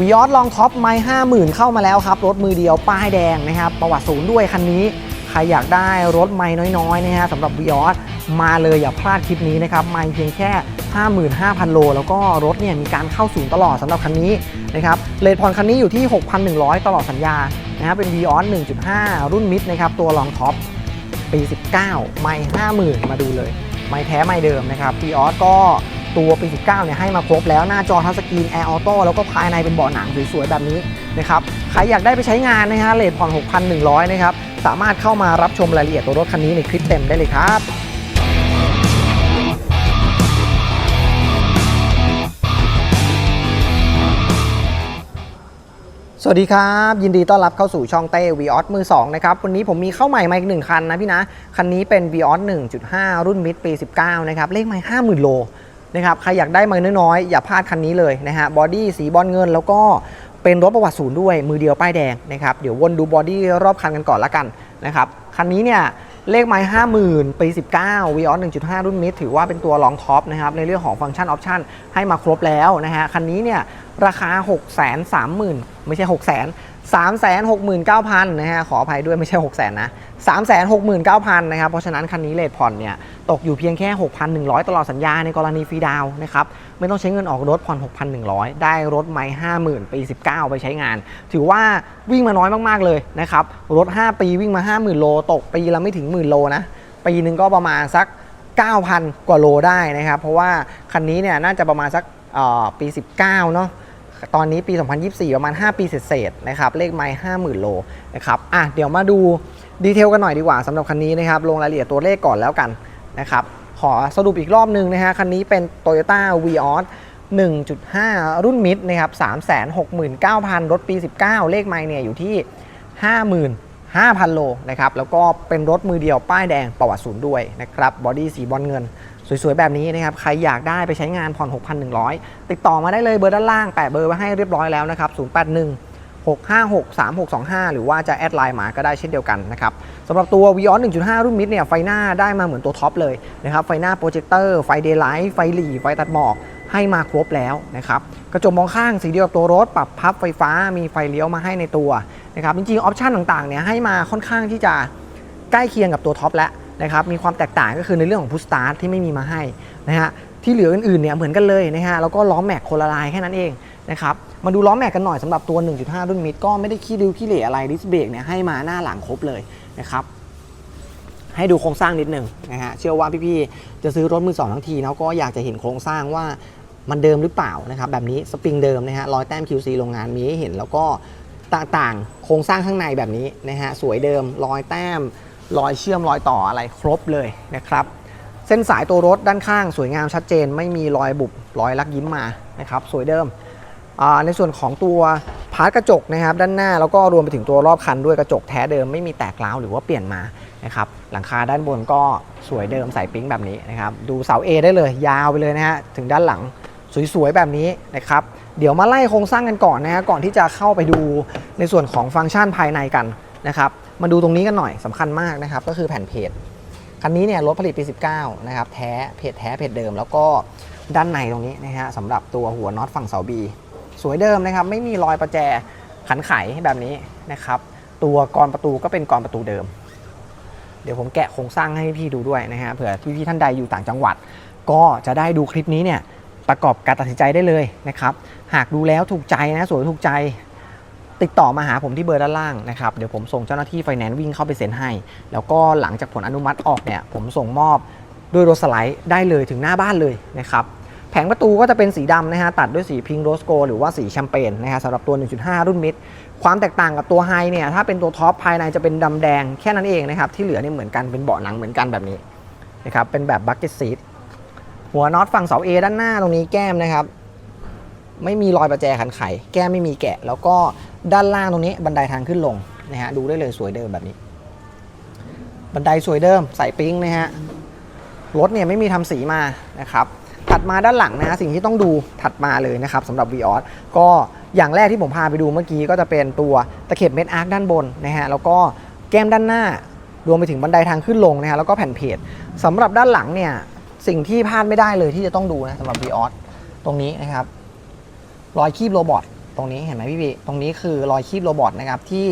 วีออสลองท็อปไม้ห้าหมื่นเข้ามาแล้วครับ รถมือเดียวป้ายแดงนะครับ ประวัติศูนย์ด้วยคันนี้ ใครอยากได้รถไม้น้อยๆนะฮะสำหรับวีออสมาเลยอย่าพลาดคลิปนี้นะครับไม้เพียงแค่ 55,000 โล แล้วก็รถเนี่ยมีการเข้าศูนย์ตลอดสำหรับคันนี้นะครับเลทพอนคันนี้อยู่ที่ 6,100 ตลอดสัญญานะครับเป็น v ีออส1.5 รุ่นมิดนะครับตัวลองท็อปปี 19 ไม่ 50,000 มาดูเลย ไม่แท้ไม่เดิมนะครับ p ีออสก็ ตัวปี 19 เนี่ยให้มาครบแล้วหน้าจอทัชสกรีนแอร์ออโต้แล้วก็ภายในเป็นเบาะหนังสวยๆ แบบนี้นะครับใครอยากได้ไปใช้งานนะฮะเลทผ่อน 6,100 นะครับ สามารถเข้ามารับชมรายละเอียดตัวรถคันนี้ในคลิปเต็มได้เลยครับสวัสดีครับ ยินดีต้อนรับเข้าสู่ช่องเต้วีออสมือ2นะครับ วันนี้ผมมีเข้าใหม่มาอีกหนึ่งคันนะพี่นะ คันนี้เป็น v ีออส1.5 รุ่นมิดปี 19 นะครับ เลขไม่50,000โล นะครับใครอยากได้มาน้อยๆอย่าพลาดคันนี้เลยนะฮะบอดี้สีบอลเงินแล้วก็เป็นรถประวัติศูนย์ด้วยมือเดียวป้ายแดงนะครับเดี๋ยววนดูบอดี้รอบคันกันก่อนละกันนะครับคันนี้เนี่ยเลขไม้50,000 ปี 19 v ีออส1.5 รุ่นมิดถือว่าเป็นตัวรองท็อปนะครับในเรื่องของฟังก์ชันออปชันให้มาครบแล้วนะฮะคันนี้เนี่ยราคา 6 3 0 0 0 0 ไม่ใช่ 6 0 0 0 0 3 6 9 0 0 0นะฮะขออภัยด้วยไม่ใช่ 6 0 0 0 0นะ3 6 9 0 0 0นะครับเพราะฉะนั้นคันนี้เลทผ่อนเนี่ยตกอยู่เพียงแค่ 6,100 ตลอดสัญญาในกรณีฟรีดาวนะครับไม่ต้องใช้เงินออกรถผ่อน 6,100 ได้รถไม่50,000 ปี 19 ไปใช้งาน ถือว่าวิ่งมาน้อยมากๆเลยนะครับรถ 5 ปีวิ่งมา 50,000 โล ตกปีละไม่ถึงหมื่นโลนะปีหนึ่งก็ประมาณสัก 9,000 กว่าโลได้นะครับเพราะว่าคันนี้เนี่ยน่าจะประมาณสักปี 19 เนาะ ตอนนี้ปี 2024 ประมาณ 5 ปีเศษๆนะครับเลขไม้50,000 โลนะครับอะเดี๋ยวมาดูดีเทลกันหน่อยดีกว่าสำหรับคันนี้นะครับลงรายละเอียดตัวเลขก่อนแล้วกันนะครับขอสรุปอีกรอบหนึงนะฮะคันนี้เป็น Toyota Vios 1.5 รุ่นมิดนะครับ369,000 รถปี 19 เลขไม้เนี่ยอยู่ที่ 55,000 โลนะครับแล้วก็เป็นรถมือเดียวป้ายแดงประวัติศูนย์ด้วยนะครับบอดี้สีบอลเงิน สวยๆ แบบนี้นะครับ ใครอยากได้ไปใช้งานผ่อน 6,100 ติดต่อมาได้เลยเบอร์ด้านล่าง แปะเบอร์ไว้ให้เรียบร้อยแล้วนะครับ 081 656 3625 หรือว่าจะแอดไลน์มาก็ได้เช่นเดียวกันนะครับสำหรับตัว v ีออส1.5 รุ่นมิดเนี่ย ไฟหน้าได้มาเหมือนตัวท็อปเลยนะครับ ไฟหน้าโปรเจคเตอร์ ไฟเดย์ไลท์ ไฟหลีไฟตัดหมอก ให้มาครบแล้วนะครับ กระจกมองข้างสีเดียวกับตัวรถ ปรับพับไฟฟ้า มีไฟเลี้ยวมาให้ในตัวนะครับ จริงๆ ออปชันต่างๆ เนี่ยให้มาค่อนข้างที่จะใกล้เคียงกับตัวท็อปแล้ว นะครับมีความแตกต่างก็คือในเรื่องของพุชสตาร์ทที่ไม่มีมาให้นะฮะที่เหลืออื่นๆเนี่ยเหมือนกันเลยนะฮะแล้วก็ล้อแม็กคนละลายแค่นั้นเองนะครับมาดูล้อแม็กกันหน่อยสำหรับตัว 1.5 รุ่นมิดก็ไม่ได้ขี้ริ้วขี้เหร่อะไรดิสเบรกเนี่ยให้มาหน้าหลังครบเลยนะครับให้ดูโครงสร้างนิดหนึ่งนะฮะเชื่อว่าพี่ๆจะซื้อรถมือสองทั้งทีเนาะก็อยากจะเห็นโครงสร้างว่ามันเดิมหรือเปล่านะครับแบบนี้สปริงเดิมนะฮะรอยแต้ม QC โรงงานมีให้เห็นแล้วก็ต่างๆ โครงสร้างข้างในแบบนี้นะฮะสวยเดิมรอยแต้ม รอยเชื่อมรอยต่ออะไรครบเลยนะครับเส้นสายตัวรถด้านข้างสวยงามชัดเจน ไม่มีรอยบุบรอยลักยิ้มมานะครับสวยเดิม ในส่วนของตัวพาร์ทกระจกนะครับด้านหน้าแล้วก็รวมไปถึงตัวรอบคันด้วยกระจกแท้เดิมไม่มีแตกร้าวหรือว่าเปลี่ยนมานะครับหลังคาด้านบนก็สวยเดิมใส่ปิ๊งแบบนี้นะครับดูเสา A ได้เลยยาวไปเลยนะฮะถึงด้านหลังสวยๆแบบนี้นะครับเดี๋ยวมาไล่โครงสร้างกันก่อนนะฮะก่อนที่จะเข้าไปดูในส่วนของฟังก์ชันภายในกันนะครับ มาดูตรงนี้กันหน่อยสำคัญมากนะครับ ก็คือแผ่นเพจคันนี้เนี่ยรถผลิตปี 19 นะครับ แท้เพจแท้เพจเดิม แล้วก็ด้านในตรงนี้นะฮะสำหรับตัวหัวน็อตฝั่งเสาบีสวยเดิมนะครับ ไม่มีรอยประแจขันไขแบบนี้นะครับ ตัวกรอนประตูก็เป็นกรอนประตูเดิม เดี๋ยวผมแกะโครงสร้างให้พี่ดูด้วยนะฮะเผื่อพี่ๆท่านใดอยู่ต่างจังหวัด ก็จะได้ดูคลิปนี้เนี่ยประกอบการตัดสินใจได้เลยนะครับ หากดูแล้วถูกใจนะสวยถูกใจ ติดต่อมาหาผมที่เบอร์ด้านล่างนะครับเดี๋ยวผมส่งเจ้าหน้าที่ไฟแนนซ์วิ่งเข้าไปเซ็นให้ แล้วก็หลังจากผลอนุมัติออกเนี่ยผมส่งมอบด้วยรถสไลด์ได้เลยถึงหน้าบ้านเลยนะครับแผงประตูก็จะเป็นสีดำนะฮะตัดด้วยสีพิงโรสโกหรือว่าสีแชมเปญนะฮะสำหรับตัว 1.5 รุ่นมิดความแตกต่างกับตัวไฮเนี่ยถ้าเป็นตัวท็อปภายในจะเป็นดำแดงแค่นั้นเองนะครับที่เหลือเนี่ยเหมือนกันเป็นเบาะหนังเหมือนกันแบบนี้นะครับเป็นแบบบักเก็ตซีทหัวน็อตฝั่งเสา A ด้านหน้าตรงนี้แก้มนะครับ ไม่มีรอยประแจขันไข แก้มไม่มีแกะ แล้วก็ ด้านล่างตรงนี้บันไดทางขึ้นลงนะฮะดูได้เลยสวยเดิมแบบนี้ บันไดสวยเดิมใส่ปิ๊งนะฮะรถเนี่ยไม่มีทำสีมานะครับถัดมาด้านหลังนะฮะสิ่งที่ต้องดูถัดมาเลยนะครับสำหรับ v ีออสก็อย่างแรกที่ผมพาไปดูเมื่อกี้ก็จะเป็นตัวตะเข็บเม็ดอาร์คด้านบนนะฮะแล้วก็แก้มด้านหน้ารวมไปถึงบันไดทางขึ้นลงนะฮะแล้วก็แผ่นเพจสำหรับด้านหลังเนี่ยสิ่งที่พลาดไม่ได้เลยที่จะต้องดูนะสำหรับ v ีออสตรงนี้นะครับรอยคีบโรบอท ตรงนี้เห็นไหมพี่พีตรงนี้คือรอยคีบโรบอทนะครับที่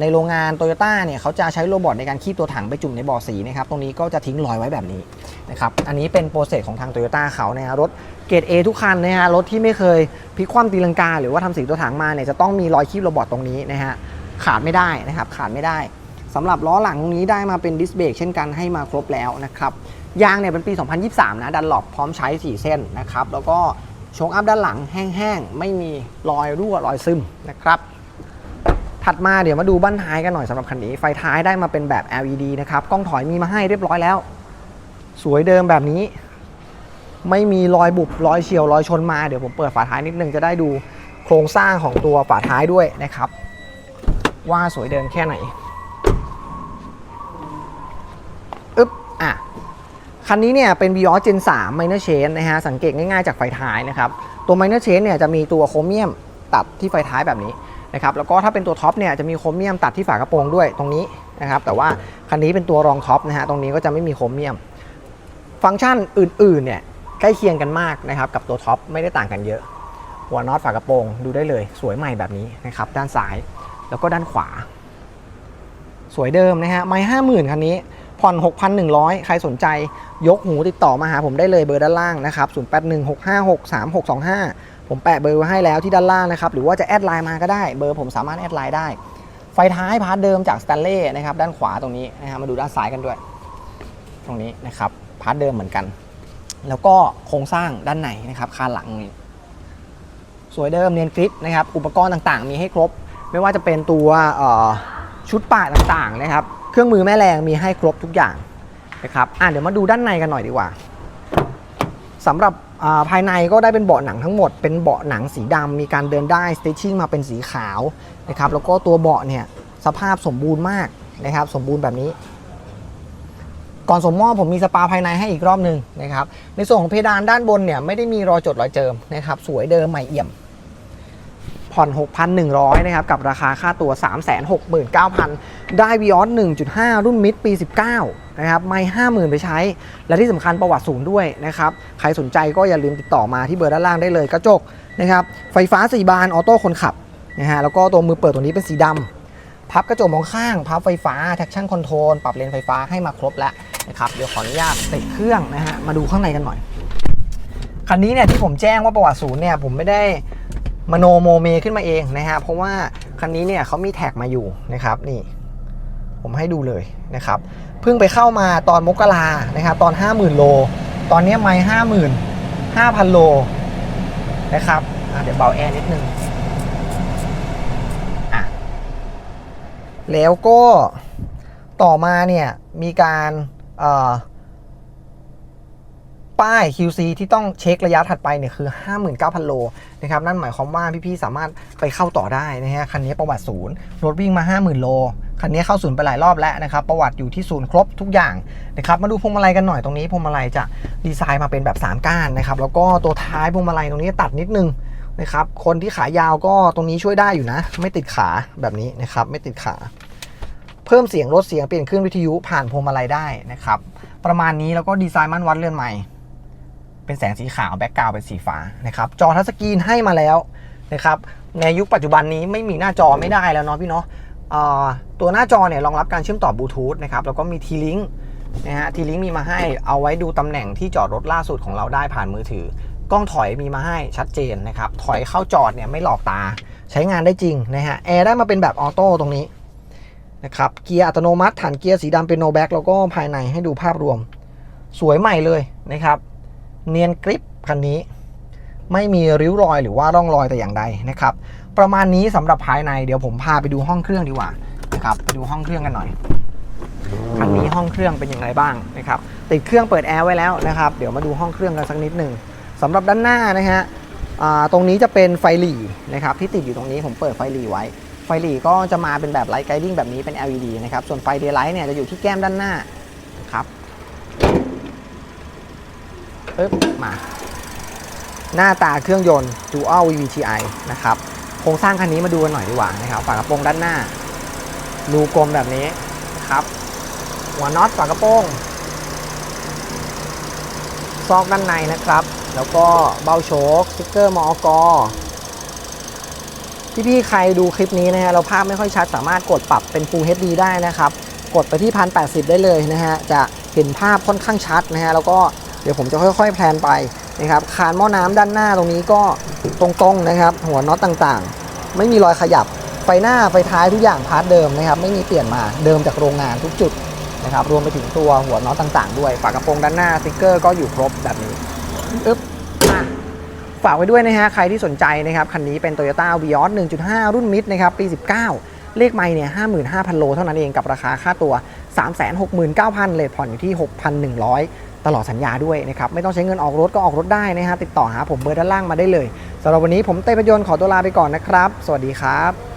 ในโรงงานโตโยต้าเนี่ยเขาจะใช้โรบอทในการคีบตัวถังไปจุ่มในบ่อสีนะครับตรงนี้ก็จะทิ้งรอยไว้แบบนี้นะครับอันนี้เป็นโปรเซสของทางโตโยต้าเขานะฮะรถเกรด A ทุกคันนะฮะรถที่ไม่เคยพลิกคว่ำตีลังกา หรือว่าทำสีตัวถังมาเนี่ยจะต้องมีรอยคีบโรบอทตรงนี้นะฮะขาดไม่ได้นะครับขาดไม่ได้สำหรับล้อหลังตรงนี้ได้มาเป็นดิสเบรกเช่นกันให้มาครบแล้วนะครับยางเนี่ยเป็นปี 2023 นะดันหลบพร้อมใช้ 4 เส้นนะครับแล้วก็ โชคอัพด้านหลังแห้งๆ ไม่มีรอยรั่วรอยซึมนะครับ ถัดมาเดี๋ยวมาดูบั้นท้ายกันหน่อยสำหรับคันนี้ ไฟท้ายได้มาเป็นแบบ LED นะครับ กล้องถอยมีมาให้เรียบร้อยแล้ว สวยเดิมแบบนี้ ไม่มีรอยบุบรอยเฉียวรอยชนมา เดี๋ยวผมเปิดฝาท้ายนิดนึงจะได้ดูโครงสร้างของตัวฝาท้ายด้วยนะครับ ว่าสวยเดิมแค่ไหนอึ๊บอะ คันนี้เนี่ยเป็น v ีออ Gen 3 Minor Change นะฮะสังเกตง่ายๆจากไฟท้ายนะครับ ตัว Minor Change เนี่ยจะมีตัวโครเมียมตัดที่ไฟท้ายแบบนี้นะครับแล้วก็ถ้าเป็นตัวท็อปเนี่ยจะมีโครเมียมตัดที่ฝากระโปรงด้วยตรงนี้นะครับแต่ว่าคันนี้เป็นตัวรองท็อปนะฮะตรงนี้ก็จะไม่มีโครเมียม ฟังก์ชันอื่นๆเนี่ยใกล้เคียงกันมากนะครับกับตัวท็อปไม่ได้ต่างกันเยอะ หัวน็อตฝากระโปรงดูได้เลย สวยใหม่แบบนี้นะครับด้านซ้ายแล้วก็ด้านขวา สวยเดิมนะฮะไม่ห้าหมื่นคันนี้ ผ่อน 6,100 ใครสนใจยกหูติดต่อมาหาผมได้เลยเบอร์ด้านล่างนะครับ0816563625 ผมแปะเบอร์ไว้ให้แล้วที่ด้านล่างนะครับ หรือว่าจะแอดไลน์มาก็ได้ เบอร์ผมสามารถแอดไลน์ได้ ไฟท้ายพาร์ทเดิมจากสแตนเล่นะครับ ด้านขวาตรงนี้นะฮะมาดูด้านซ้ายกันด้วย ตรงนี้นะครับ พาร์ทเดิมเหมือนกัน แล้วก็โครงสร้างด้านในนะครับ คานหลังนี่สวยเดิมเนียนกริปนะครับ อุปกรณ์ต่างๆ มีให้ครบ ไม่ว่าจะเป็นตัวชุดปะต่างๆนะครับ เครื่องมือแม่แรงมีให้ครบทุกอย่างนะครับอะเดี๋ยวมาดูด้านในกันหน่อยดีกว่าสำหรับาภายในก็ได้เป็นเบาะหนังทั้งหมด เป็นเบาะหนังสีดำมีการเดินได้สเตชชิ่งมาเป็นสีขาวนะครับแล้วก็ตัวเบาะเนี่ยสภาพสมบูรณ์มากนะครับ สมบูรณ์แบบนี้ ก่อนสมมอบผมมีสปาภายในให้อีกรอบหนึ่งนะครับ ในส่วนของเพดานด้านบนเนี่ยไม่ได้มีรอยจดรอยเจิมนะครับ สวยเดิมใหม่เอี่ยม ผ่อน 6,100 นะครับ กับราคาค่าตัว 369,000 ได้วิออส1.5 รุ่นมิดปี 19 นะครับ ไม่ 50,000 ไปใช้ และที่สำคัญประวัติศูนย์ด้วยนะครับ ใครสนใจก็อย่าลืมติดต่อมาที่เบอร์ด้านล่างได้เลยกระจกนะครับ ไฟฟ้า 4 บาน ออโต้คนขับนะฮะ แล้วก็ตัวมือเปิดตัวนี้เป็นสีดำ พับกระจกมองข้าง พับไฟฟ้า traction control ปรับเลนไฟฟ้าให้มาครบแล้วนะครับ เดี๋ยวขออนุญาตติดเครื่องนะฮะ มาดูข้างในกันหน่อย คันนี้เนี่ยที่ผมแจ้งว่าประวัติศูนย์เนี่ยผมไม่ได้ มโนโมเมขึ้นมาเองนะฮะเพราะว่าคันนี้เนี่ยเขามีแท็กมาอยู่นะครับนี่ ผมให้ดูเลยนะครับเพิ่งไปเข้ามาตอนมกรานะครับตอน 50,000 โล ตอนนี้ไม่ห้าหมื่นห้าพันโลนะครับเดี๋ยวเบาแอร์นิดนึงอะแล้วก็ต่อมาเนี่ยมีการอ ป้าย QC ที่ต้องเช็คระยะถัดไปเนี่ยคือ 59,000 โลนะครับนั่นหมายความว่าพี่ๆสามารถไปเข้าต่อได้นะฮะคันนี้ประวัติศูนย์รถวิ่งมา 50,000 โลคันนี้เข้าศูนย์ไปหลายรอบแล้วนะครับ ประวัติอยู่ที่ศูนย์ครบทุกอย่างนะครับมาดูพวงมาลัยกันหน่อยตรงนี้พวงมาลัยจะดีไซน์มาเป็นแบบ 3 ก้านนะครับแล้วก็ตัวท้ายพวงมาลัยตรงนี้ตัดนิดนึงนะครับคนที่ขายาวก็ตรงนี้ช่วยได้อยู่นะ ไม่ติดขาแบบนี้นะครับไม่ติดขา เพิ่มเสียงลดเสียงเปลี่ยนเครื่องวิทยุผ่านพวงมาลัยได้นะครับประมาณนี้แล้วก็ดีไซน์มั่นวัดเลื่อนใหม่ เป็นแสงสีขาวแบ็กกราวเป็นสีฟ้านะครับจอทัชสกรีนให้มาแล้วนะครับในยุคปัจจุบันนี้ไม่มีหน้าจอไม่ได้แล้วเนาะพี่เนาะตัวหน้าจอเนี่ยรองรับการเชื่อมต่อบลูทูธนะครับแล้วก็มีทีลิงนะฮะทีลิงมีมาให้เอาไว้ดูตำแหน่งที่จอดรถล่าสุดของเราได้ผ่านมือถือกล้องถอยมีมาให้ชัดเจนนะครับถอยเข้าจอดเนี่ยไม่หลอกตาใช้งานได้จริงนะฮะแอร์ได้มาเป็นแบบออโต้ตรงนี้นะครับเกียร์อัตโนมัติฐานเกียร์สีดำเป็นโนแบ็กแล้วก็ภายในให้ดูภาพรวม สวยใหม่เลยนะครับ เนียนกริปคันนี้ ไม่มีริ้วรอยหรือว่าร่องรอยแต่อย่างใดนะครับ ประมาณนี้สำหรับภายในเดี๋ยวผมพาไปดูห้องเครื่องดีกว่านะครับไปดูห้องเครื่องกันหน่อยคันนี้ห้องเครื่องเป็นอย่างไรบ้างนะครับติดเครื่องเปิดแอร์ไว้แล้วนะครับ เดี๋ยวมาดูห้องเครื่องกันสักนิดหนึ่งสำหรับด้านหน้านะฮะตรงนี้จะเป็นไฟหลีนะครับที่ติดอยู่ตรงนี้ผมเปิดไฟหลีไว้ ไฟหลีก็จะมาเป็นแบบไลท์ไกดิ้งแบบนี้เป็น LED นะครับส่วนไฟเดย์ไลท์เนี่ยจะอยู่ที่แก้มด้านหน้าครับ ปึ๊บมา หน้าตาเครื่องยนต์ Dual VVTi นะครับโครงสร้างคันนี้มาดูกันหน่อยดีกว่านะครับฝากระโปรงด้านหน้ารูกลมแบบนี้ครับ หัวน็อตฝากระโปรงซอกด้านในนะครับ แล้วก็เบ้าโชคสติ๊กเกอร์มอกพี่ๆใครดูคลิปนี้นะฮะเราภาพไม่ค่อยชัดสามารถกดปรับเป็น Full HD ได้นะครับ กดไปที่ 1080 ได้เลยนะฮะ จะเห็นภาพค่อนข้างชัดนะฮะ แล้วก็ ดี๋ยวผมจะค่อย ๆ แพลนไปนะครับคานหม้อน้ำด้านหน้าตรงนี้ก็ตรงๆนะครับ หัวน็อตต่างๆ ไม่มีรอยขยับไฟหน้าไฟท้ายทุกอย่างพาร์ทเดิมนะครับ ไม่มีเปลี่ยนมาเดิมจากโรงงานทุกจุดนะครับ รวมไปถึงตัวหัวน็อตต่างๆ ด้วยฝากระโปรงด้านหน้าสติ๊กเกอร์ก็อยู่ครบแบบนี้อึ๊บฝากไว้ด้วยนะฮะใครที่สนใจนะครับคันนี้เป็น Toyota Vios 1.5 รุ่นมิดนะครับปี 19 เลขไม่เนี่ย55,000 โลเท่านั้นเองกับราคาค่าตัว 369,000 เลทผ่อนอยู่ที่ 6,100 ตลอดสัญญาด้วยนะครับ ไม่ต้องใช้เงินออกรถก็ออกรถได้นะฮะติดต่อหาผมเบอร์ด้านล่างมาได้เลยสำหรับวันนี้ผมเต้ประยนขอตัวลาไปก่อนนะครับ สวัสดีครับ